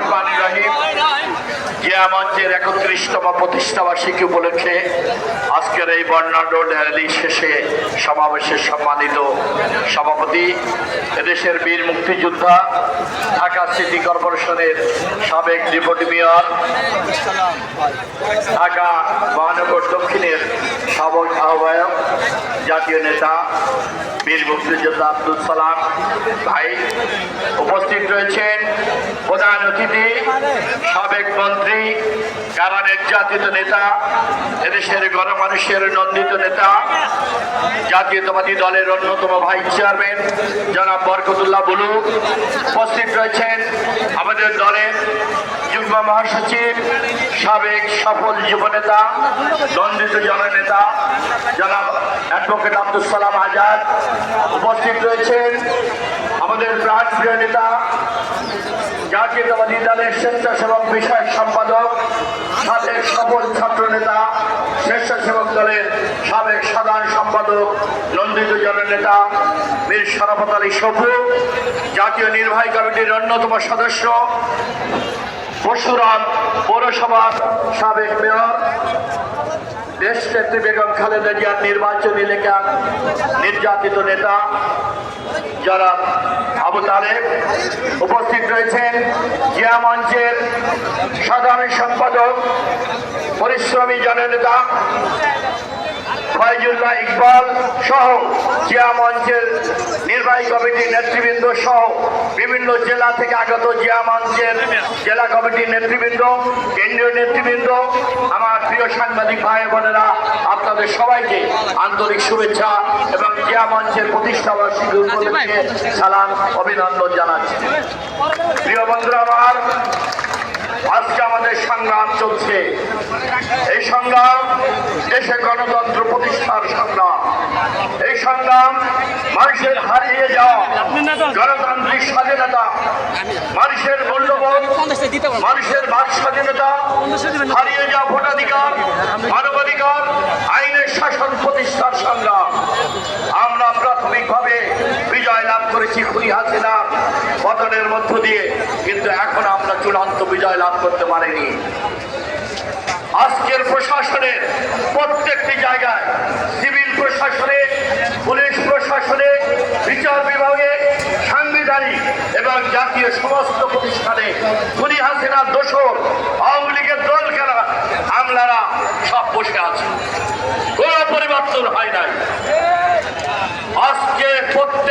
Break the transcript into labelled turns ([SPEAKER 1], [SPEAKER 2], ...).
[SPEAKER 1] রহমান রাহিম। জিয়া মঞ্চের একত্রিশতম প্রতিষ্ঠাবার্ষিকী উপলক্ষে আজকের এই বর্ণাঢ্য র্যালি শেষে সমাবেশে সম্মানিত সভাপতি দেশের বীর মুক্তিযোদ্ধা, ঢাকা সিটি কর্পোরেশনের সাবেক ডেপুটি মেয়র, ঢাকা মহানগর দক্ষিণের সাবেক আহ্বায়ক জাতীয় নেতা বীর মুক্তিযোদ্ধা আব্দুল সালাম ভাই উপস্থিত রয়েছেন। প্রধান অতিথি, সাবেক মন্ত্রী কারা নির্যাতিত নেতা, এদেশের গণমানুষের নন্দিত নেতা, জাতীয়তাবাদী দলের অন্যতম ভাইস চেয়ারম্যান, জনাব বরকতুল্লাহ বুলু উপস্থিত রয়েছেন। আমাদের দলের যুগ্ম মহাসচিব সাবেক সফল যুবনেতা নন্দিত জননেতা, জনাব অ্যাডভোকেট আব্দুল সালাম আজাদ উপস্থিত রয়েছেন। আমাদের প্রাণপ্রিয় নেতা, জাতীয়তাবাদী দলের স্বেচ্ছাসেবক বিষয়ক সম্পাদক, সাবেক সফল ছাত্র নেতা স্বেচ্ছাসেবক দলের সাবেক সাধারণ সম্পাদক নন্দিত জননেতা বীর শরাফত আলী সফু, জাতীয় নির্বাহী কমিটির অন্যতম সদস্য পরশুরাম পৌরসভার সাবেক মেয়র, দেশনেত্রী বেগম খালেদা জিয়ার নির্বাচনী লেখা নির্যাতিত নেতা যারা আবু তালেব উপস্থিত রয়েছেন, জিয়া মঞ্চের সাধারণ সম্পাদক, পরিশ্রমী জননেতা ফয়জুল্লাহ ইকবাল সহ জিয়া মঞ্চের নির্বাহী কমিটির নেতৃবৃন্দ সহ বিভিন্ন জেলা থেকে আগত জিয়া মঞ্চের জেলা কমিটির নেতৃবৃন্দ কেন্দ্রীয় নেতৃবৃন্দ আমার প্রিয় সাংবাদিক ভাই বোনেরা আপনাদের সবাইকে আন্তরিক শুভেচ্ছা এবং জিয়া মঞ্চের প্রতিষ্ঠা বার্ষিকী উপলক্ষে সালাম অভিনন্দন জানাচ্ছি। প্রিয় বন্ধুরা আমার আমাদের সংগ্রাম চলছে। এই সংগ্রাম দেশে গণতন্ত্র প্রতিষ্ঠার সংগ্রাম। এই সংগ্রাম মানুষের হারিয়ে যাওয়া গণতান্ত্রিক স্বাধীনতা, মানুষের মূল্যবোধ, মানুষের বাক স্বাধীনতা, হারিয়ে যাওয়া ভোটাধিকার, মানবাধিকার, আইনের শাসন প্রতিষ্ঠার সংগ্রাম। আমরা প্রাথমিকভাবে বিজয় লাভ করেছি খুনি হাসিনা পতনের মধ্য দিয়ে, কিন্তু এখন চূড়ান্ত বিজয় লাভ করতে পারেনি। আজকের প্রশাসনের প্রত্যেকটি জায়গায় সিভিল প্রশাসনে, পুলিশ প্রশাসনে, বিচার বিভাগে, সাংবিধানিক এবং জাতীয় সমস্ত প্রতিষ্ঠানে খুনি হাসিনার দোষর আওয়ামী লীগের দল খেলা, আমলারা সব বসে আছে। কোনো পরিবর্তন হয় নাই। আজকে প্রত্যেক